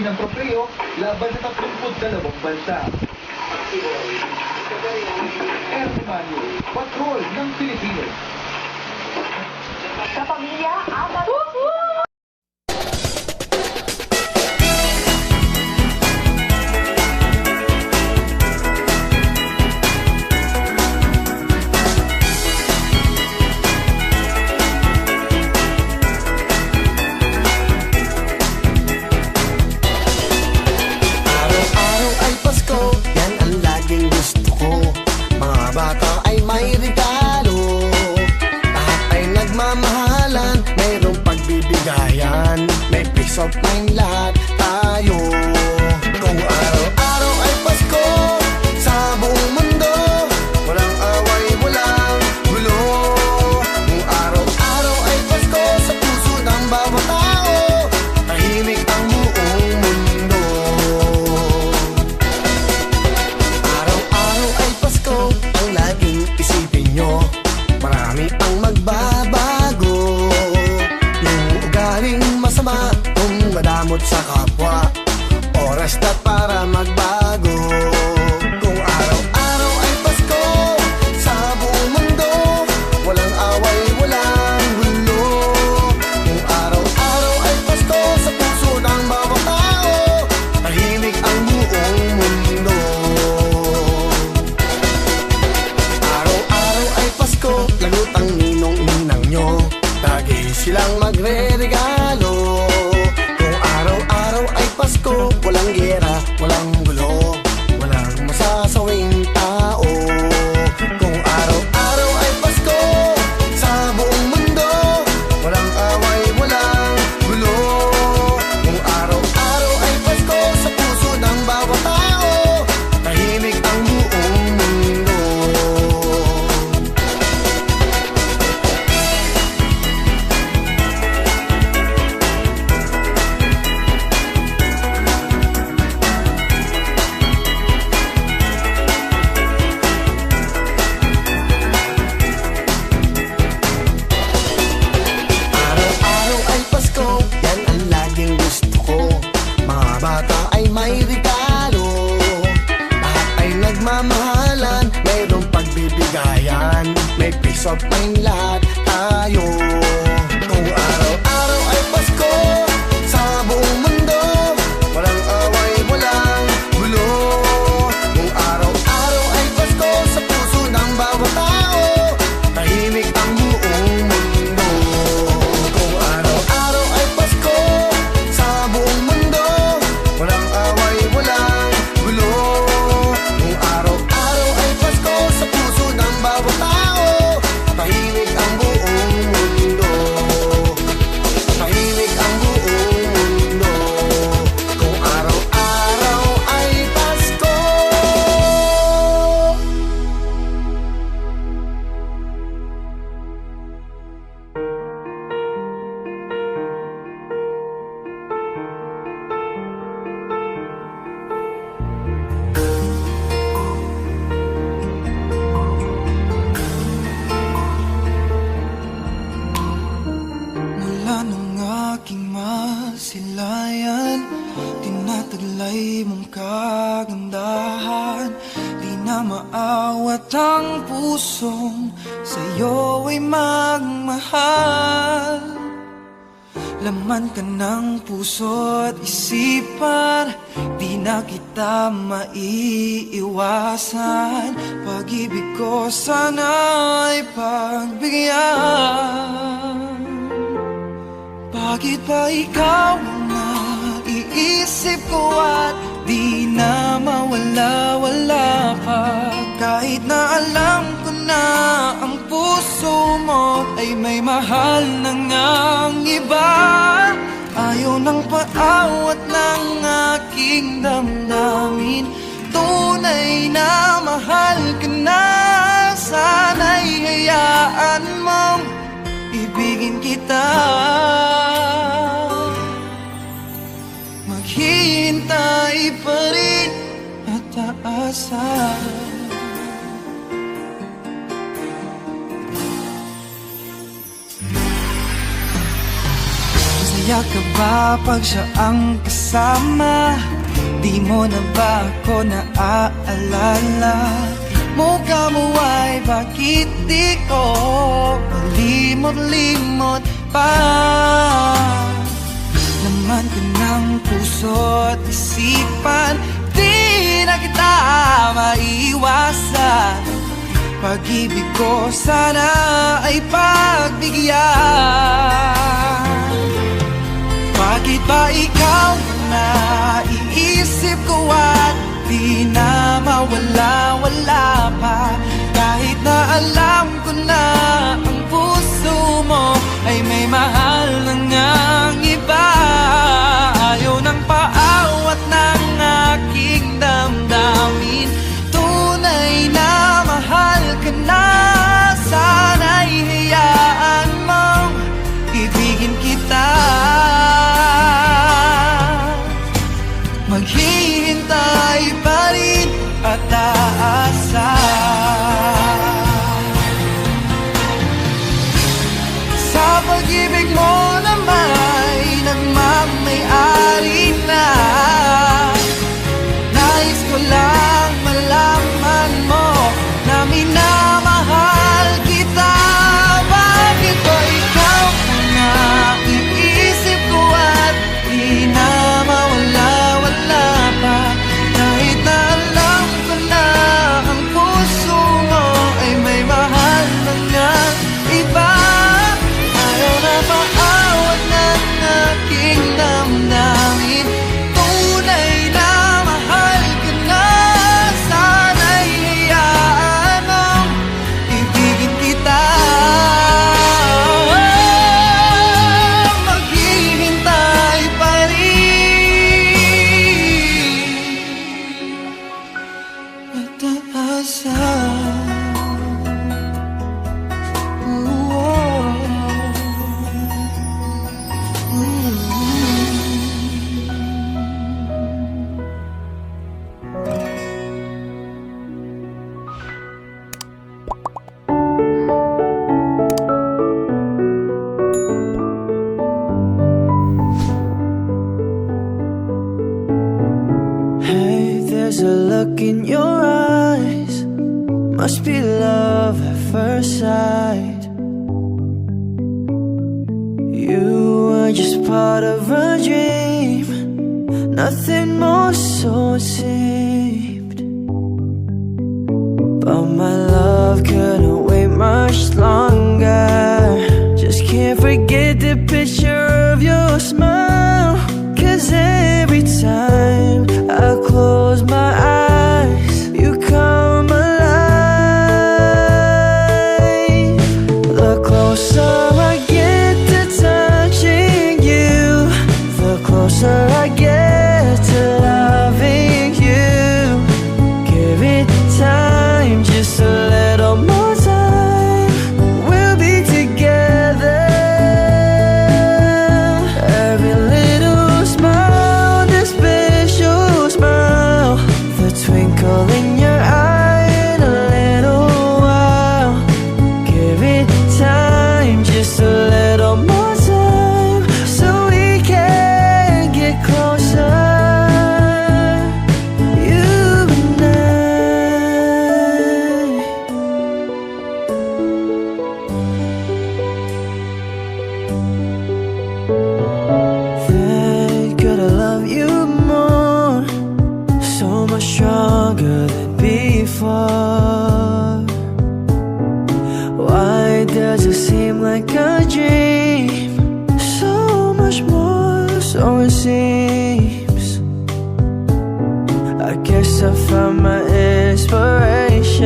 uuwi ng tropeyo oh, laban sa 32 bansa. Air Manuel, patrol ng Pilipinas. Sa pamilya, ang up my life. pagmamahalan Mayroong pagbibigayan. May peace of mind lahat tayo. pusong sa'yo ay magmahal. Laman ka ng puso at isipan Di na kita maiiwasan. Pag-ibig ko sana ay pagbigyan. Bakit ba ikaw na iisip ko at Di na mawala-wala ka? Kahit na alam na ang puso mo Ay may mahal na ngang iba. Ayaw ng paawat ng aking damdamin. Tunay na mahal ka na. Sana'y hayaan mong ibigin kita. Maghihintay pa rin at aasa. Masaya ka ba pag siya ang kasama? Di mo na ba ako naaalala? Mukha mo ay bakit di ko Malimot-limot pa Laman ko ng puso at isipan Di na kita maiwasan Pag-ibig ko sana ay pagbigyan Bakit ba ikaw na iisip ko at di na mawala-wala pa. Kahit na alam ko na ang puso mo ay may mahal ngang iba. Ayaw ng paawat part of a dream. Nothing more, so seemed. But my love couldn't wait much longer. Just can't forget the picture of your smile. Cause every time Does it seem like a dream? So much more, so it seems. I guess I found my inspiration.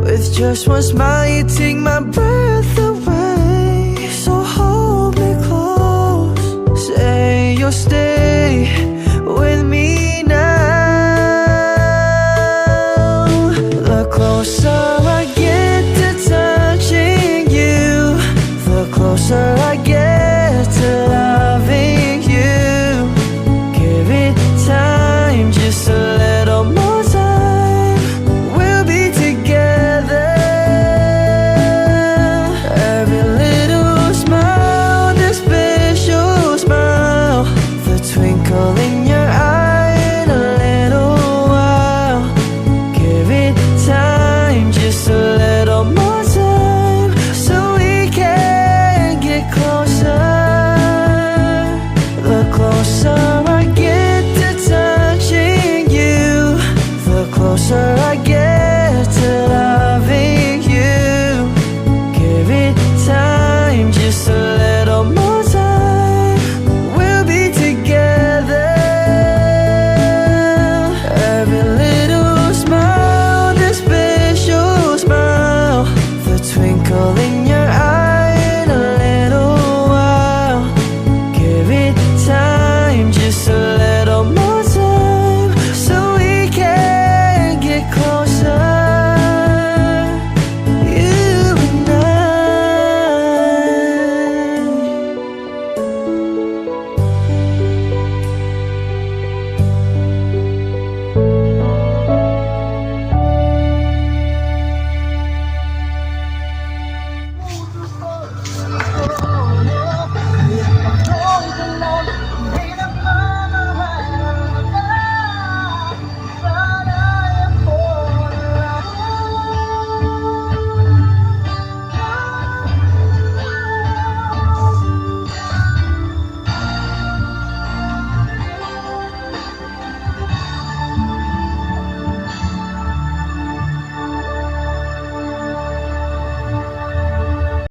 With just one smile, you take my breath away. So hold me close, say you'll stay